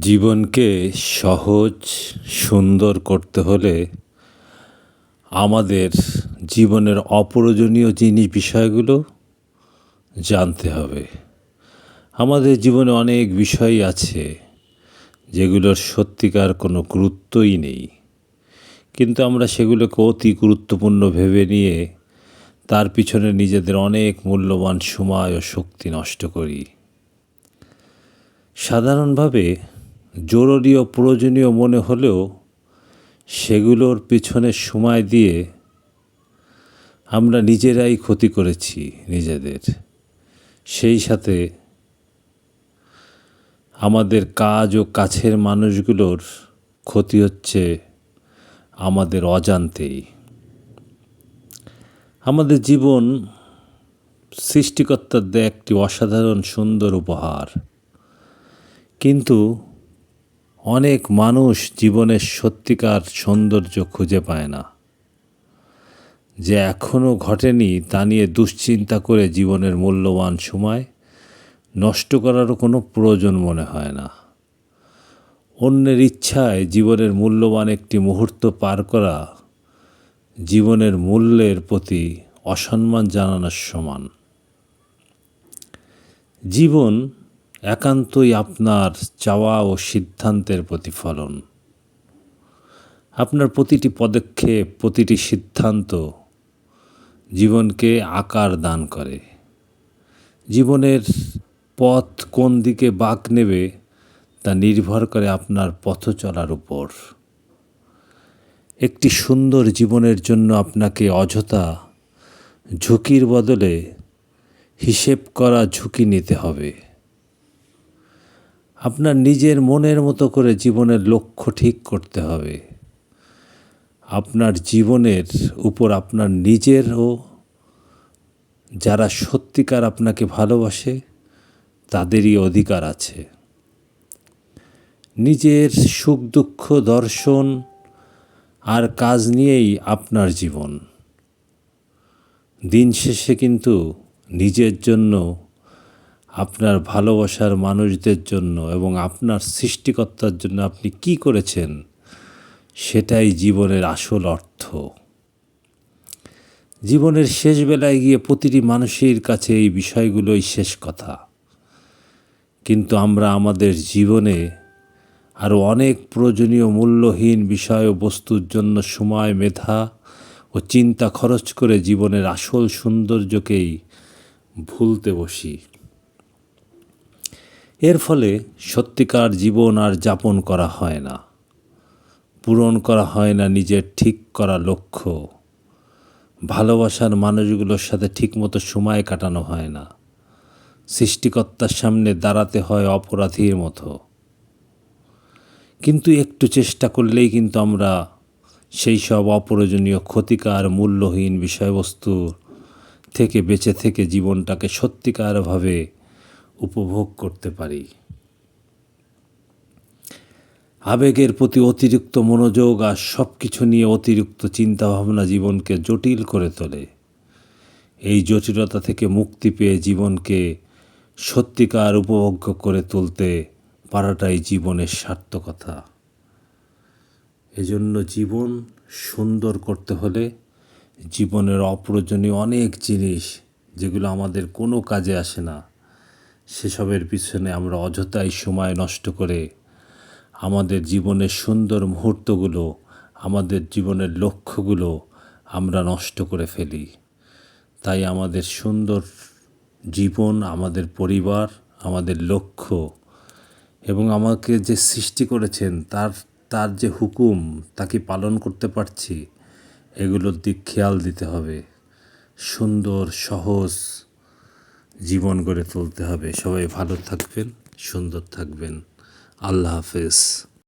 জীবনকে সহজ, সুন্দর করতে হলে আমাদের জীবনের অপ্রয়োজনীয় জিনিস বিষয়গুলো জানতে হবে। আমাদের জীবনে অনেক বিষয় আছে যেগুলোর সত্যিকার কোনো গুরুত্বই নেই। কিন্তু আমরা সেগুলোকে অতি গুরুত্বপূর্ণ ভেবে নিয়ে তার পিছনে নিজেদের অনেক মূল্যবান সময় ও শক্তি নষ্ট করি। সাধারণভাবে জরুরি ও প্রয়োজনীয় মনে হলেও সেগুলোর পিছনে সময় দিয়ে আমরা নিজেরাই ক্ষতি করেছি নিজেদের। সেই সাথে আমাদের কাজ ও কাছের মানুষগুলোর ক্ষতি হচ্ছে আমাদের অজান্তেই। আমাদের জীবন সৃষ্টিকর্তার দেয় একটি অসাধারণ সুন্দর উপহার। কিন্তু অনেক মানুষ জীবনের সত্যিকার সৌন্দর্য খুঁজে পায় না। যে এখনও ঘটেনি তা নিয়ে দুশ্চিন্তা করে জীবনের মূল্যবান সময় নষ্ট করারও কোনো প্রয়োজন মনে হয় না। অন্যের ইচ্ছায় জীবনের মূল্যবান একটি মুহূর্ত পার করা জীবনের মূল্যের প্রতি অসম্মান জানানোর সমান। জীবন একান্তই আপনার চাওয়া ও সিদ্ধান্তের প্রতিফলন। আপনার প্রতিটি পদক্ষেপ, প্রতিটি সিদ্ধান্ত জীবনকে আকার দান করে। জীবনের পথ কোন দিকে বাঁক নেবে তা নির্ভর করে আপনার পথ চলার উপর। একটি সুন্দর জীবনের জন্য আপনাকে অযথা ঝুঁকির বদলে হিসেব করা ঝুঁকি নিতে হবে। আপনার নিজের মনের মতো করে জীবনের লক্ষ্য ঠিক করতে হবে। আপনার জীবনের উপর আপনার নিজেরও যারা সত্যিকার আপনাকে ভালোবাসে, তাদেরই অধিকার আছে। নিজের সুখ, দুঃখ, দর্শন আর কাজ নিয়েই আপনার জীবন। দিন শেষে কিন্তু নিজের জন্য আপনার ভালোবাসার মানুষদের জন্য এবং আপনার সৃষ্টিকর্তার জন্য আপনি কি করেছেন? সেটাই জীবনের আসল অর্থ। জীবনের শেষ বেলায় গিয়ে প্রতিটি মানুষের কাছে এই বিষয়গুলোই শেষ কথা। কিন্তু আমরা আমাদের জীবনে আরও অনেক প্রয়োজনীয় মূল্যহীন বিষয় ও বস্তুর জন্য সময়, মেধা ও চিন্তা খরচ করে জীবনের আসল সৌন্দর্যকেই ভুলতে বসি। এর ফলে সত্যিকার জীবন আর যাপন করা হয় না। পূরণ করা হয় না নিজের ঠিক করা লক্ষ্য। ভালোবাসার মানুষগুলোর সাথে ঠিকমতো সময় কাটানো হয় না। সৃষ্টিকর্তার সামনে দাঁড়াতে হয় অপরাধীর মতো। কিন্তু একটু চেষ্টা করলেই কিন্তু আমরা সেই সব অপ্রয়োজনীয় ক্ষতিকার মূল্যহীন বিষয়বস্তু থেকে বেঁচে থেকে জীবনটাকে সত্যিকারভাবে উপভোগ করতে পারি। আবেগের প্রতি অতিরিক্ত মনোযোগ আর সব কিছু নিয়ে অতিরিক্ত চিন্তাভাবনা জীবনকে জটিল করে তোলে। এই জটিলতা থেকে মুক্তি পেয়ে জীবনকে সত্যিকার উপভোগ্য করে তুলতে পারাটাই জীবনের সার্থকতা। এজন্য জীবন সুন্দর করতে হলে জীবনের অপ্রয়োজনীয় অনেক জিনিস যেগুলো আমাদের কোনো কাজে আসে না সেসবের পিছনে আমরা অযথাই সময় নষ্ট করে আমাদের জীবনের সুন্দর মুহূর্তগুলো, আমাদের জীবনের লক্ষ্যগুলো আমরা নষ্ট করে ফেলি। তাই আমাদের সুন্দর জীবন, আমাদের পরিবার, আমাদের লক্ষ্য এবং আমাকে যে সৃষ্টি করেছেন, তার তার যে হুকুম তাকে পালন করতে পারছি, এগুলোর দিক খেয়াল দিতে হবে। সুন্দর, সহজ জীবন গড়ে তুলতে হবে। সবাই ভালো থাকবেন সুন্দর থাকবেন। আল্লাহ হাফেজ।